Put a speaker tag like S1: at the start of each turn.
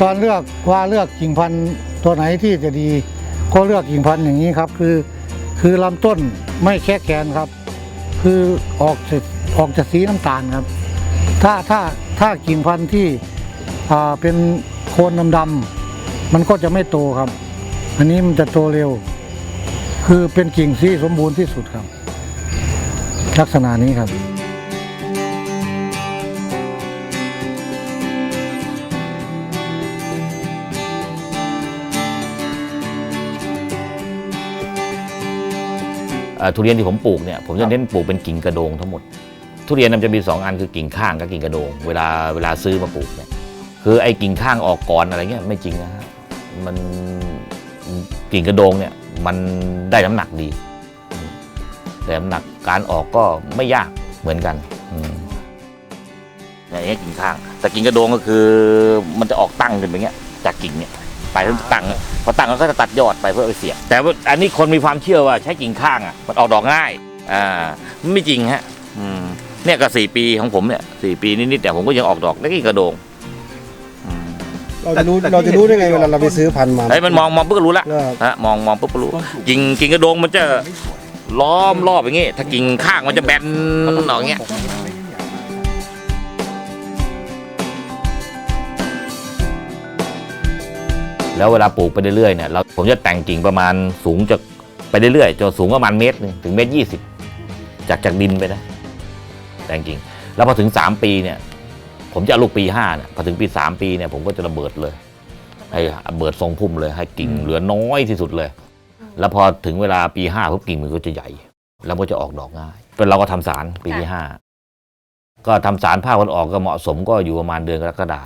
S1: ตอนเลือกว่าเลือกกิ่งพันธุ์ตัวไหนที่จะดี ก็เลือกกิ่งพันธุ์อย่างนี้ครับ คือคือลำต้นไม่แค่แขนครับ คือออกจะออกจะสีน้ำตาลครับ ถ้าถ้าถ้ากิ่งพันธุ์ที่อ่าเป็นโคนดำๆมันก็จะไม่โตครับ อันนี้มันจะโตเร็ว คือเป็นกิ่งที่สมบูรณ์ที่สุดครับ ลักษณะนี้ครับ
S2: ทุเรียนที่ผมปลูกเนี่ยผมจะเน้นปลูกเป็นกิ่งกระโดงทั้งหมด ทุเรียนมันจะมีสองอันคือกิ่งข้างกับกิ่งกระโดง เวลาเวลาซื้อมาปลูกเนี่ยคือไอ้กิ่งข้างออกก่อนอะไรเงี้ยไม่จริงนะฮะมันกิ่งกระโดงเนี่ยมันได้น้ำหนักดี แต่น้ำหนักการออกก็ไม่ยากเหมือนกันอืมอย่างเงี้ยกิ่งข้าง แต่กิ่งกระโดงก็คือมันจะออกตั้งขึ้นไปเงี้ยจากกิ่งเนี่ย ไปแล้วตั้งอะพอตั้งแล้วก็จะตัดยอดไปเพื่อไปเสียบแต่ว่าอันนี้คนมีความเชื่อว่าใช้กิ่งข้างอะมันออกดอกง่ายอ่ามันไม่จริงฮะอืมเนี่ยก็สี่ปีของผมเนี่ยสี่ปีนิดๆแต่ผมก็ยังออกดอกได้กี่กระโดงอืม
S3: เราจะรู้เราจะรู้ได้ไงเวลาเราไปซื้อพันธุ์มา
S2: เฮ้ยมันมองมองปุ๊บก็รู้ละ
S3: เลิก
S2: ฮะมองมองปุ๊บก็รู้กิ่งกิ่งกระโดงมันจะล้อมรอบอย่างงี้ ถ้ากิ่งข้างมันจะแบนออกอย่างเงี้ย แล้วเวลาปลูกไปเรื่อยๆเนี่ยเราผมจะแต่งกิ่งประมาณสูงจากไปเรื่อยๆจนสูงประมาณเมตรหนึงถึงเมตรยี่สิบจากจากดินไปนะแต่งกิ่ง แล้วพอถึงสามปีเนี่ย ผมจะเอาลูกปีห้าเนี่ยพอถึงปีสามปีเนี่ยผมก็จะระเบิดเลยให้ระเบิดทรงพุ่มเลยให้กิ่งเหลือน้อยที่สุดเลย แล้วพอถึงเวลาปีห้าปุ๊บกิ่งมันก็จะใหญ่ แล้วมันก็จะออกดอกง่ายเป็นเราก็ทำสารปีที่ห้าก็ทำสารภาควันออกก็เหมาะสมก็อยู่ประมาณเดือนกรกฎา